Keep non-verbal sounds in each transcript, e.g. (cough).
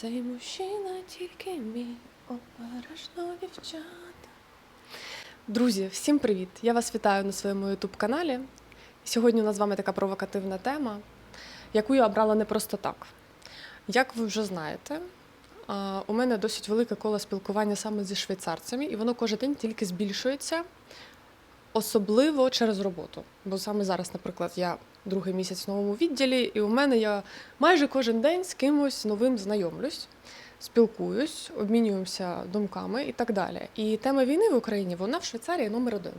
Цей мужчина тільки мій обережно дівчата. Друзі, всім привіт! Я вас вітаю на своєму youtube каналі. Сьогодні у нас з вами така провокативна тема, яку я обрала не просто так. Як ви вже знаєте, у мене досить велике коло спілкування саме зі швейцарцями, і воно кожен день тільки збільшується, особливо через роботу. Бо саме зараз, наприклад, я другий місяць в новому відділі, і у мене я майже кожен день з кимось новим знайомлюсь, спілкуюсь, обмінюємося думками і так далі. І тема війни в Україні вона в Швейцарії номер один.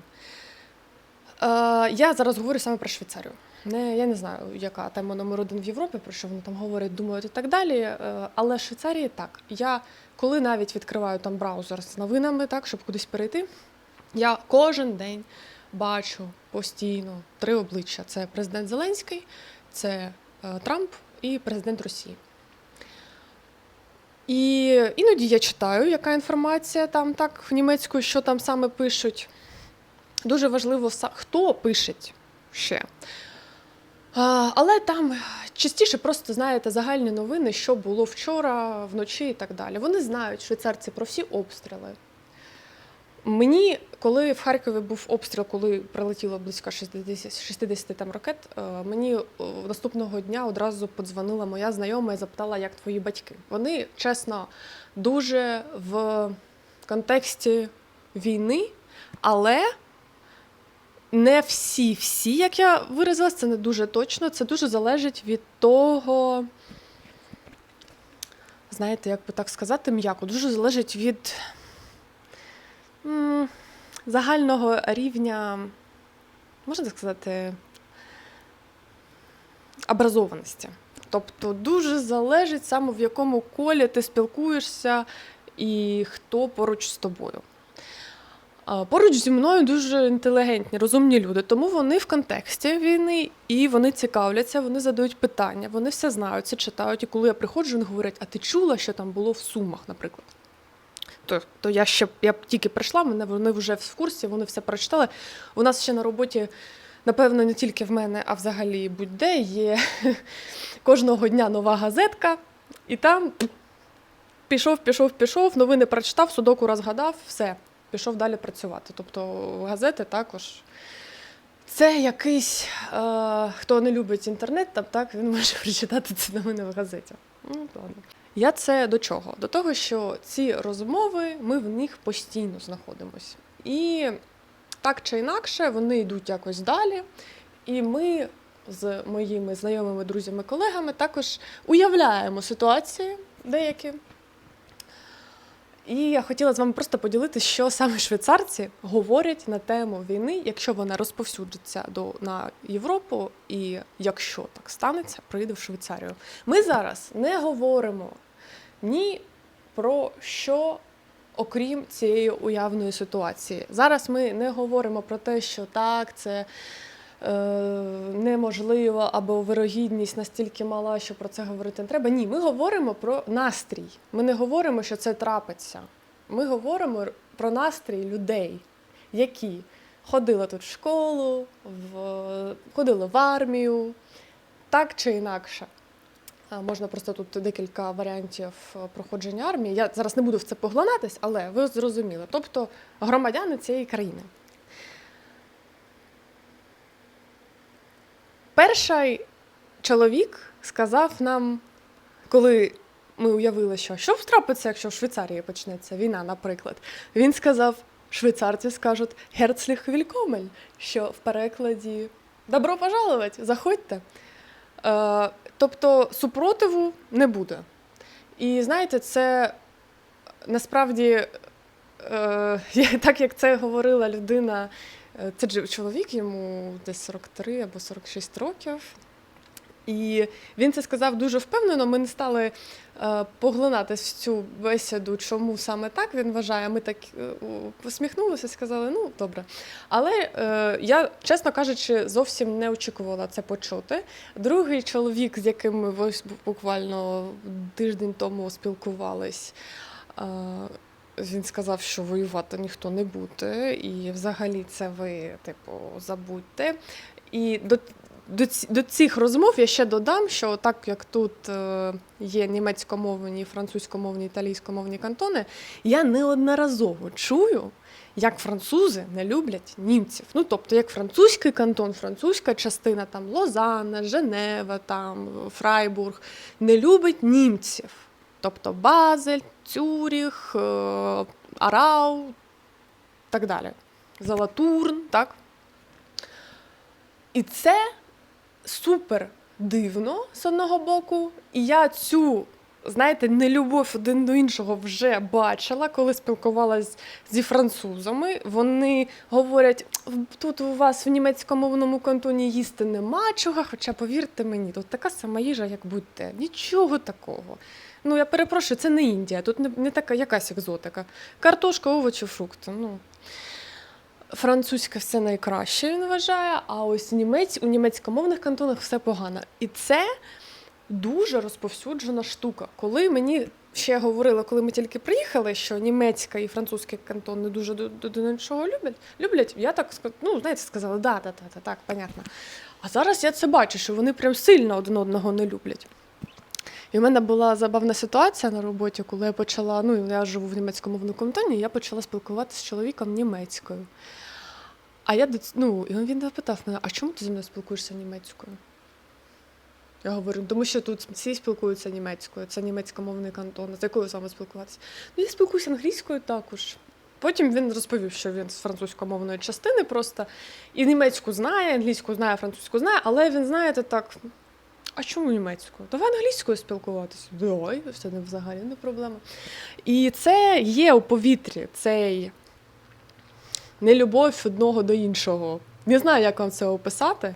Е, я зараз говорю саме про Швейцарію. Не, я не знаю, яка тема номер один в Європі, про що вони там говорять, думають і так далі. Е, але Швейцарії так. Я коли навіть відкриваю там браузер з новинами, так, щоб кудись перейти, я кожен день бачу постійно три обличчя: це президент Зеленський, це е, Трамп і президент Росії. І іноді я читаю, яка інформація там так в німецькою, що там саме пишуть. Дуже важливо, хто пише ще. Але там частіше просто знаєте загальні новини, що було вчора, вночі і так далі. Вони знають, швейцарці, про всі обстріли. Мені, коли в Харкові був обстріл, коли прилетіло близько 60, 60 там ракет, е, мені е, наступного дня одразу подзвонила моя знайома і запитала, як твої батьки. Вони, чесно, дуже в контексті війни, але не всі, всі, як я виразилась, це не дуже точно. Це дуже залежить від того, знаєте, як би так сказати, м'яко, дуже залежить від загального рівня, можна так сказати, образованості. Тобто дуже залежить саме в якому колі ти спілкуєшся і хто поруч з тобою. Поруч зі мною дуже інтелігентні, розумні люди, тому вони в контексті війни і вони цікавляться, вони задають питання, вони все знають, все читають. І коли я приходжу, вони говорять: а ти чула, що там було в Сумах, наприклад? То, то я ще я тільки прийшла, мене вони вже в курсі, вони все прочитали. У нас ще на роботі, напевно, не тільки в мене, а взагалі будь-де є (laughs) кожного дня нова газетка, і там пішов, пішов, пішов, новини прочитав, судоку розгадав, все, пішов далі працювати. Тобто газети також. Це якийсь, е, хто не любить інтернет, там так він може (laughs) прочитати ці новини в газеті. Ну, ладно. Я це до чого? До того, що ці розмови, ми в них постійно знаходимося. І так чи інакше, вони йдуть якось далі. І ми з моїми знайомими друзями, колегами також уявляємо ситуації деякі. І я хотіла з вами просто поділитися, що саме швейцарці говорять на тему війни, якщо вона розповсюдиться до на Європу, і якщо так станеться, прийде в Швейцарію. Ми зараз не говоримо ні про що. Окрім цієї уявної ситуації, зараз ми не говоримо про те, що так, це е, неможливо або вирогідність настільки мала, що про це говорити не треба. Ні, ми говоримо про настрій. Ми не говоримо, що це трапиться. Ми говоримо про настрій людей, які ходили тут в школу, в, ходили в армію, так чи інакше. А, Можна просто тут декілька варіантів е, проходження армії. Я зараз не буду в це поглинатись, але ви зрозуміли. Тобто громадяни цієї країни. Перший чоловік сказав нам, коли ми уявили, що що трапиться, якщо в Швейцарії почнеться війна, наприклад. Він сказав: швейцарці скажуть «Herzlich willkommen», що в перекладі Добро пожаловать, заходьте. Е, тобто супротиву не буде. І знаєте, це насправді, е, (laughs) так як це говорила людина, е, це чоловік, йому десь 43 або 46 років. І він це сказав дуже впевнено. Ми не стали е, поглинатись в цю бесіду, чому саме так він вважає. Ми так е, посміхнулися сказали, ну добре. Але е, я, чесно кажучи, зовсім не очікувала це почути. Другий чоловік, з яким ми ось буквально тиждень тому спілкувались. він сказав, що воювати ніхто не буде, і взагалі це ви, типу, забудьте. І до до, до цих розмов я ще додам, що так як тут е, є німецькомовні, французькомовні, італійськомовні кантони, я неодноразово чую, як французи не люблять німців. Ну, тобто, як французький кантон, французька частина, там Лозанна, Женева, там Фрайбург, не любить німців. Тобто Базель, Цюріх, е, Арау, так далі. Залатурн, так? І це супер дивно з одного боку. І я цю, знаєте, нелюбов один до іншого вже бачила, коли спілкувалась зі французами. Вони говорять, тут у вас в німецькомовному кантоні їсти нема чого, хоча повірте мені, тут така сама їжа, як будь-те. Нічого такого. Ну, я перепрошую, це не Індія, тут не, не така якась екзотика. Картошка, овочі, фрукти. Ну, французьке все найкраще, він вважає, а ось німець, у німецькомовних кантонах все погано. І це дуже розповсюджена штука. Коли мені ще говорили, коли ми тільки приїхали, що німецька і французький кантон не дуже до, іншого люблять, люблять, я так ну, знаєте, сказала, да, да, да, так, понятно. А зараз я це бачу, що вони прям сильно один одного не люблять. І в мене була забавна ситуація на роботі, коли я почала, ну я живу в німецькомовному кантоні, я почала спілкуватися з чоловіком німецькою. А я ну, він запитав мене, а чому ти зі мною спілкуєшся німецькою? Я говорю, тому що тут всі спілкуються німецькою, це німецькомовний кантон. З якою саме спілкуватися? Ну, я спілкуюся англійською також. Потім він розповів, що він з французькомовної частини просто і німецьку знає, англійську знає, французьку знає, але він, знаєте, так. А чому німецькою? Давай англійською спілкуватися. Давай, це не взагалі не проблема. І це є у повітрі, цей нелюбов одного до іншого. Не знаю, як вам це описати.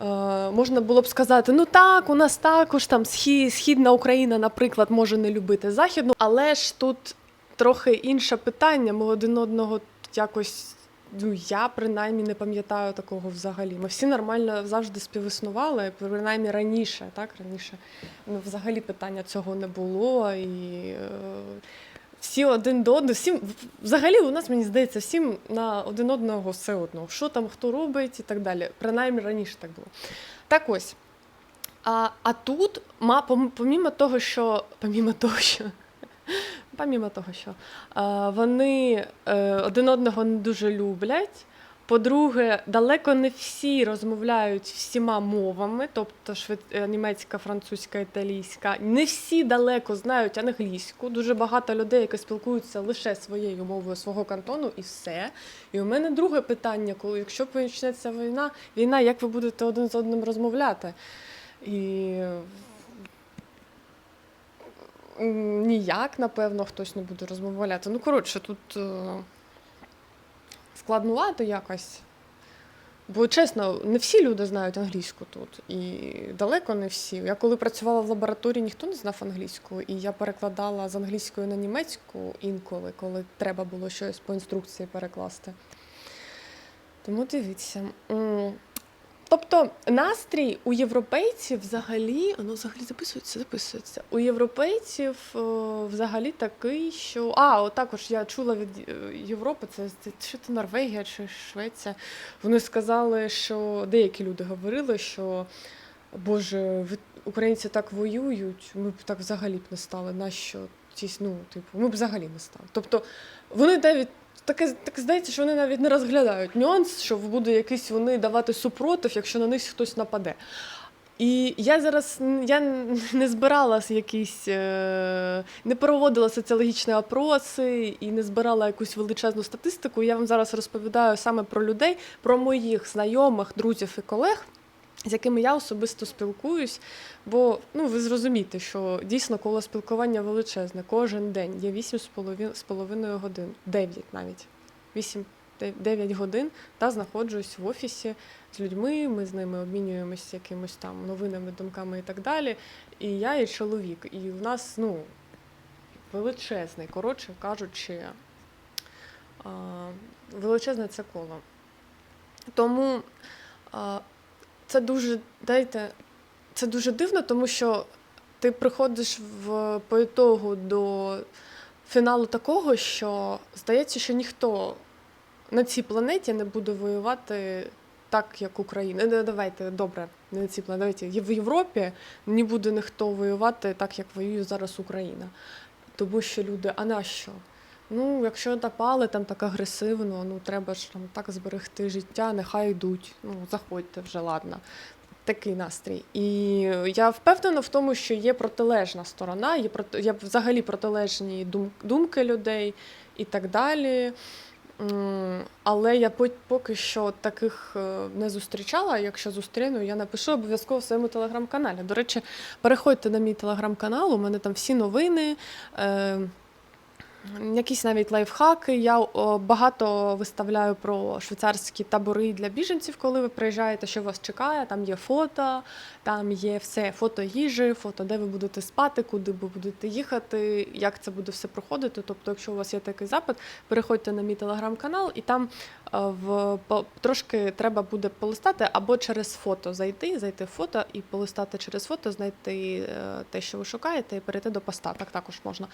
Е, можна було б сказати, ну так, у нас також там схі- Східна Україна, наприклад, може не любити Західну, але ж тут трохи інше питання. Ми один одного якось. Ну, я принаймні не пам'ятаю такого взагалі. Ми всі нормально завжди співіснували, принаймні раніше, так раніше ну, взагалі питання цього не було. І е, всі один до одного, всім взагалі у нас мені здається, всім на один одного все одно, що там хто робить і так далі. Принаймні раніше так було. Так ось. А, а тут, ма, помімо того, що помімо того, що (laughs) помімо того, що а, вони е, один одного не дуже люблять. По-друге, далеко не всі розмовляють всіма мовами, тобто швед... е, німецька, французька, італійська. Не всі далеко знають англійську. Дуже багато людей, які спілкуються лише своєю мовою свого кантону, і все. І у мене друге питання: коли якщо почнеться війна, війна, як ви будете один з одним розмовляти? І ніяк, напевно, хтось не буде розмовляти. Ну, коротше, тут е, складнувато якось. Бо чесно, не всі люди знають англійську тут, і далеко не всі. Я коли працювала в лабораторії, ніхто не знав англійську, і я перекладала з англійської на німецьку інколи, коли треба було щось по інструкції перекласти. Тому дивіться. Тобто настрій у європейців взагалі, ну взагалі записується, записується. У європейців е, взагалі такий, що. А, от також я чула від е, Європи, це, це чи то Норвегія чи Швеція. Вони сказали, що деякі люди говорили, що Боже, українці так воюють, ми б так взагалі б не стали. Нащо? Ну, типу, ми б взагалі не стали. Тобто вони навіть таке так здається, що вони навіть не розглядають нюанс, що буде якийсь вони давати супротив, якщо на них хтось нападе. І я зараз я не збирала якісь, е, не проводила соціологічні опроси і не збирала якусь величезну статистику. Я вам зараз розповідаю саме про людей, про моїх знайомих, друзів і колег, з якими я особисто спілкуюсь. Бо ну ви зрозумієте, що дійсно коло спілкування величезне. Кожен день є 8 з половиною годин, 9 навіть. 8 9 годин та знаходжусь в офісі з людьми. Ми з ними обмінюємося якимось там новинами, думками і так далі. І я і чоловік. І в нас ну величезний, коротше кажучи, величезне це коло. Тому це дуже, дайте, це дуже дивно, тому що ти приходиш в по ітогу до фіналу такого, що здається, що ніхто на цій планеті не буде воювати так, як Україна. Не, давайте, добре, не ці плани. Давайте в Європі не буде ніхто воювати так, як воює зараз Україна. Тому що люди, а на що? Ну, якщо напали там так агресивно, ну треба ж там так зберегти життя, нехай йдуть. Ну, заходьте вже, ладно. Такий настрій. І я впевнена в тому, що є протилежна сторона, є є взагалі протилежні дум, думки людей і так далі. Але я поки що таких е, не зустрічала. Якщо зустріну, я напишу обов'язково в своєму телеграм-каналі. До речі, переходьте на мій телеграм-канал, у мене там всі новини. Якісь навіть лайфхаки. Я багато виставляю про швейцарські табори для біженців, коли ви приїжджаєте, що вас чекає. Там є фото, там є все фото їжі, фото, де ви будете спати, куди ви будете їхати, як це буде все проходити. Тобто, якщо у вас є такий запит, переходьте на мій телеграм-канал, і там в трошки треба буде полистати або через фото зайти, зайти в фото і полистати через фото, знайти е, те, що ви шукаєте, і перейти до поста. Так також можна.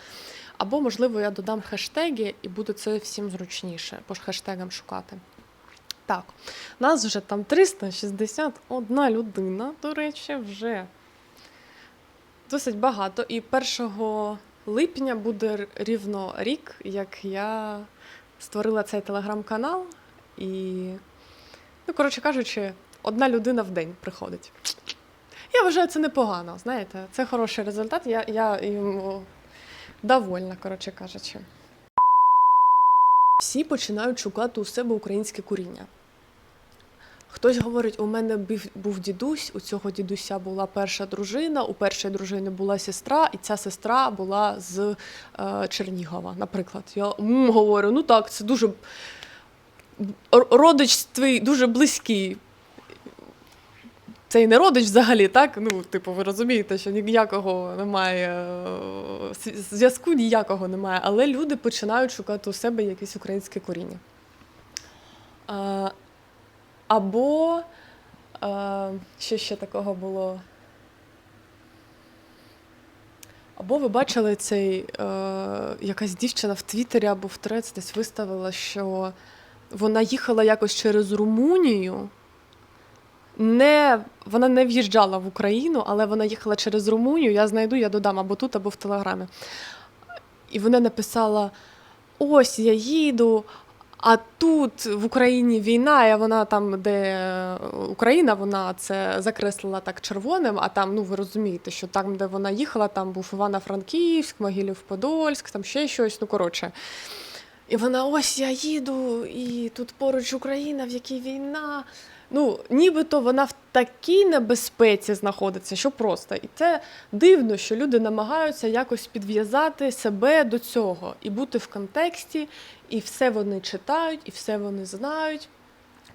Або, можливо, я додам хештеги і буде це всім зручніше по хештегам шукати. Так, нас вже там 361 людина, до речі, вже досить багато. І 1 липня буде рівно рік, як я створила цей телеграм-канал. І, ну, коротше кажучи, одна людина в день приходить. Я вважаю, це непогано, знаєте, це хороший результат. Я, я йому довольна, коротше кажучи. Всі починають шукати у себе українське коріння. Хтось говорить, у мене був дідусь, у цього дідуся була перша дружина, у першої дружини була сестра, і ця сестра була з е, Чернігова, наприклад. Я м, говорю, ну так, це дуже родич твій дуже близький. Це і не родич взагалі, так? Ну, типу, ви розумієте, що ніякого немає е, зв'язку ніякого немає, але люди починають шукати у себе якесь українське коріння. А, або а, що ще такого було? Або ви бачили цей е, якась дівчина в Твіттері або в Трец десь виставила, що вона їхала якось через Румунію. Не, вона не в'їжджала в Україну, але вона їхала через Румунію. Я знайду, я додам або тут, або в Телеграмі. І вона написала: ось я їду, а тут в Україні війна, і вона там, де е, Україна, вона це закреслила так червоним, а там, ну ви розумієте, що там, де вона їхала, там був Івано-Франківськ, Могилів-Подольськ, там ще щось, ну коротше. І вона ось я їду, і тут поруч Україна, в якій війна. Ну, нібито вона в такій небезпеці знаходиться, що просто. І це дивно, що люди намагаються якось підв'язати себе до цього і бути в контексті, і все вони читають, і все вони знають.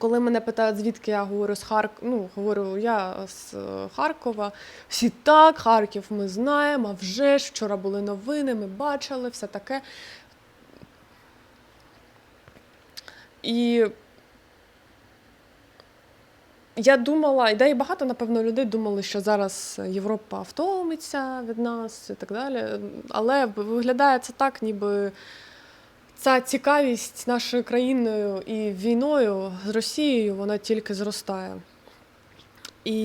Коли мене питають, звідки я говорю з Харк... ну, говорю, я з е, Харкова. Всі так, Харків ми знаємо, а вже ж вчора були новини, ми бачили, все таке. І я думала, і да, і багато, напевно, людей думали, що зараз Європа втомиться від нас і так далі. Але виглядає це так, ніби ця цікавість нашою країною і війною з Росією вона тільки зростає. І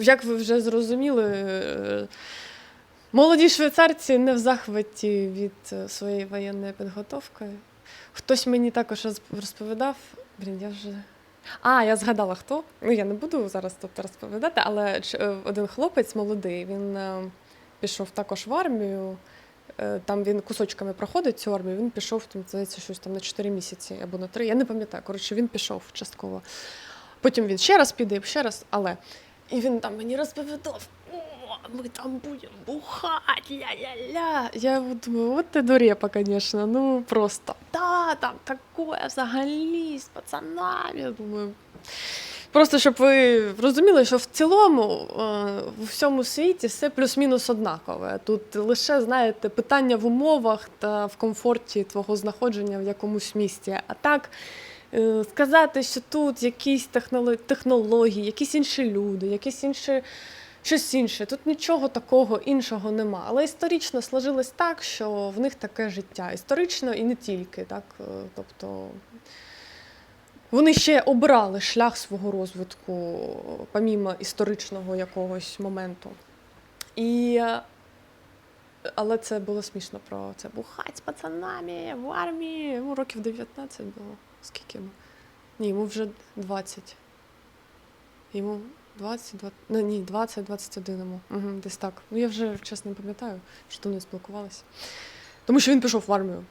як ви вже зрозуміли, молоді швейцарці не в захваті від своєї воєнної підготовки. Хтось мені також роз- розповідав, блін, я вже. А, я згадала хто. Ну, я не буду зараз тут розповідати, але е, один хлопець молодий, він е, пішов також в армію. Е, Там він кусочками проходить цю армію, він пішов, там, здається, щось там на 4 місяці або на 3, я не пам'ятаю. Коротше, він пішов частково. Потім він ще раз піде, ще раз, але. І він там мені розповідав, ми там будемо бухати, ля-ля-ля. Я думаю, от ти дурепа, звісно, ну просто. Да, там такое взагалі з пацанами. Я думаю. Просто щоб ви розуміли, що в цілому е, в всьому світі все плюс-мінус однакове. Тут лише, знаєте, питання в умовах та в комфорті твого знаходження в якомусь місті. А так е, сказати, що тут якісь технології, якісь інші люди, якісь інші. Щось інше, тут нічого такого іншого нема. Але історично сложилось так, що в них таке життя. Історично і не тільки, так. е, Тобто Вони ще обирали шлях свого розвитку, помімо історичного якогось моменту. І... Але це було смішно про це. Бухать з пацанами в армії. Йому років 19 було. Скільки йому? Ні, йому вже 20. Йому 20, 20 ну, ні, 20, 21. Угу, десь так. Ну я вже чесно не пам'ятаю, що не спілкувалися. Тому що він пішов в армію.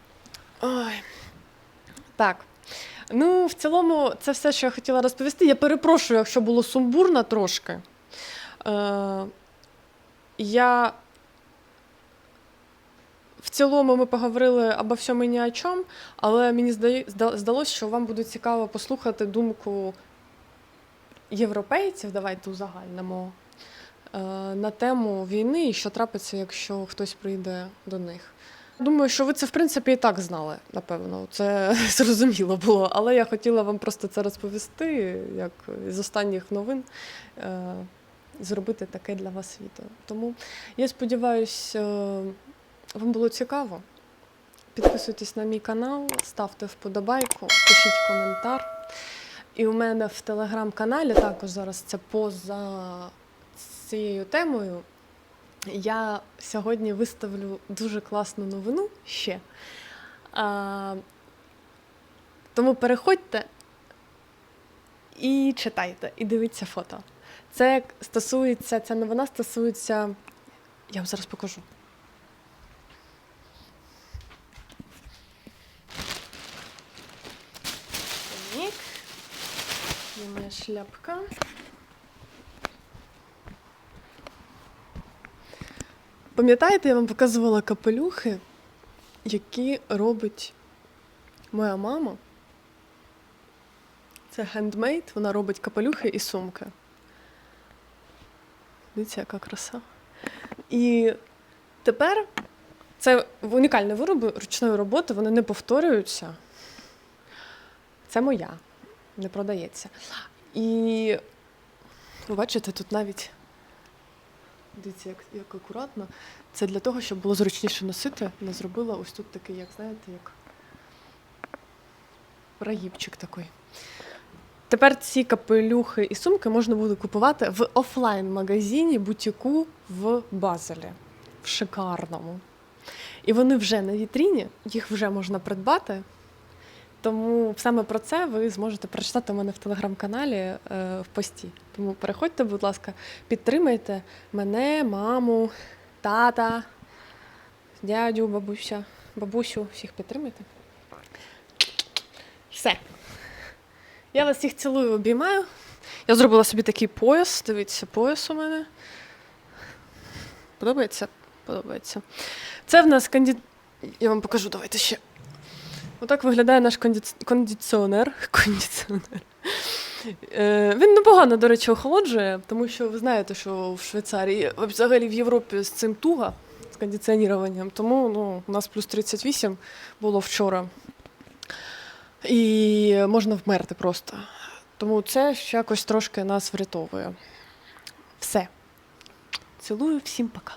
Ой. Так. Ну, в цілому, це все, що я хотіла розповісти. Я перепрошую, якщо було сумбурно трошки. Е, я в цілому ми поговорили обо всьому і ні о чому, але мені здалося, що вам буде цікаво послухати думку європейців, давайте узагальнимо, е, на тему війни і що трапиться, якщо хтось прийде до них. Думаю, що ви це в принципі і так знали, напевно. Це (laughs) зрозуміло було. Але я хотіла вам просто це розповісти, як з останніх новин, е, зробити таке для вас відео. Тому я сподіваюся, вам було цікаво. Підписуйтесь на мій канал, ставте вподобайку, пишіть коментар. І у мене в телеграм-каналі також зараз це поза цією темою. Я сьогодні виставлю дуже класну новину ще. А, тому переходьте і читайте, і дивіться фото. Це стосується, ця новина стосується. Я вам зараз покажу. Так. Є моя шляпка. Пам'ятаєте, я вам показувала капелюхи, які робить моя мама. Це хендмейд, вона робить капелюхи і сумки. Дивіться, яка краса. І тепер це унікальні вироби ручної роботи, вони не повторюються. Це моя, не продається. І ви бачите, тут навіть Дивіться, як, як акуратно. Це для того, щоб було зручніше носити. Вона зробила ось тут такий, як знаєте, як прогибчик такий. Тепер ці капелюхи і сумки можна буде купувати в офлайн-магазині бутіку в Базелі. В шикарному. І вони вже на вітріні, їх вже можна придбати. Тому саме про це ви зможете прочитати у мене в телеграм-каналі е, в пості. Тому переходьте, будь ласка, підтримайте мене, маму, тата, дядю, бабуся, бабусю, всіх підтримайте. Все. Я вас всіх цілую, обіймаю. Я зробила собі такий пояс. Дивіться, пояс у мене. Подобається? Подобається. Це в нас канді... Я вам покажу, давайте ще. Отак виглядає наш кондиц- кондиціонер. (laughs) кондиціонер. Е, Він непогано, до речі, охолоджує, тому що ви знаєте, що в Швейцарії, взагалі в Європі з цим туга, з кондиціонуванням. Тому ну, у нас плюс 38 було вчора. І можна вмерти просто. Тому це ще якось трошки нас врятовує. Все. Цілую, всім пока.